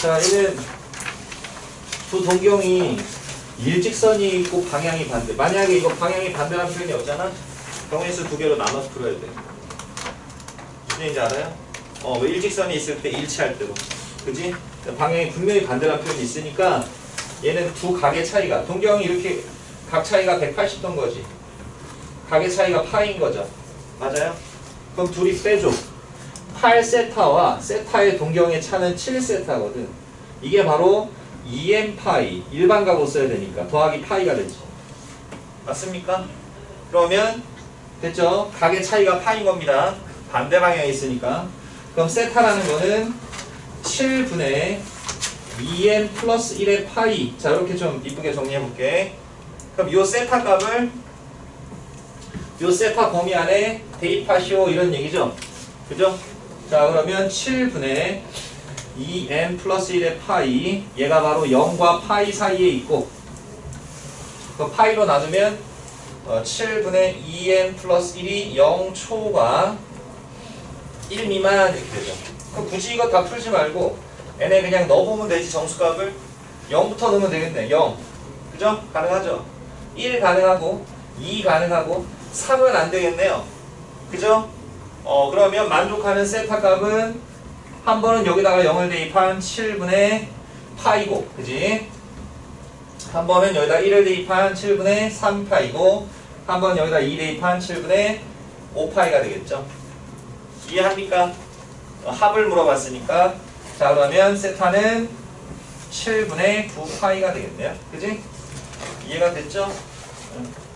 자, 얘는 두 동경이 일직선이 있고 방향이 반대. 만약에 이거 방향이 반대라는 표현이 없잖아? 경우의 수 두 개로 나눠서 풀어야 돼. 무슨 얘기인지 알아요? 어, 왜 일직선이 있을 때 일치할 때로. 그지? 방향이 분명히 반대라는 표현이 있으니까 얘는 두 각의 차이가, 동경이 이렇게 각 차이가 180도인 거지. 각의 차이가 파인 거죠. 맞아요? 그럼 둘이 빼줘. 8세타와 세타의 동경의 차는 7세타거든. 이게 바로 2m 파이 일반 각으로 써야 되니까 더하기 파이가 되지. 맞습니까? 그러면 됐죠? 각의 차이가 파인 겁니다. 반대 방향에 있으니까. 그럼 세타라는 거는 7분의 2m 플러스 1의 파이. 자 이렇게 좀 이쁘게 정리해 볼게. 그럼 요 세타 값을 요 세타 범위 안에 대입하시오 이런 얘기죠. 그죠? 자 그러면 7분의 2n 플러스 1의 파이 얘가 바로 0과 파이 사이에 있고 그 파이로 나누면 어, 7분의 2n 플러스 1이 0초가 1 미만 이렇게 되죠. 그럼 굳이 이거 다 풀지 말고 n에 그냥 넣어보면 되지 정수값을 0부터 넣으면 되겠네 0 그죠? 가능하죠? 1 가능하고 2 가능하고 3은 안 되겠네요. 그죠? 어 그러면 만족하는 세타 값은 한 번은 여기다가 0을 대입한 7분의 파이고 그지? 한 번은 여기다 1을 대입한 7분의 3파이고 한 번 여기다 2 대입한 7분의 5파이가 되겠죠. 이해합니까? 어, 합을 물어봤으니까 자 그러면 세타는 7분의 9파이가 되겠네요. 그지? 이해가 됐죠? 응.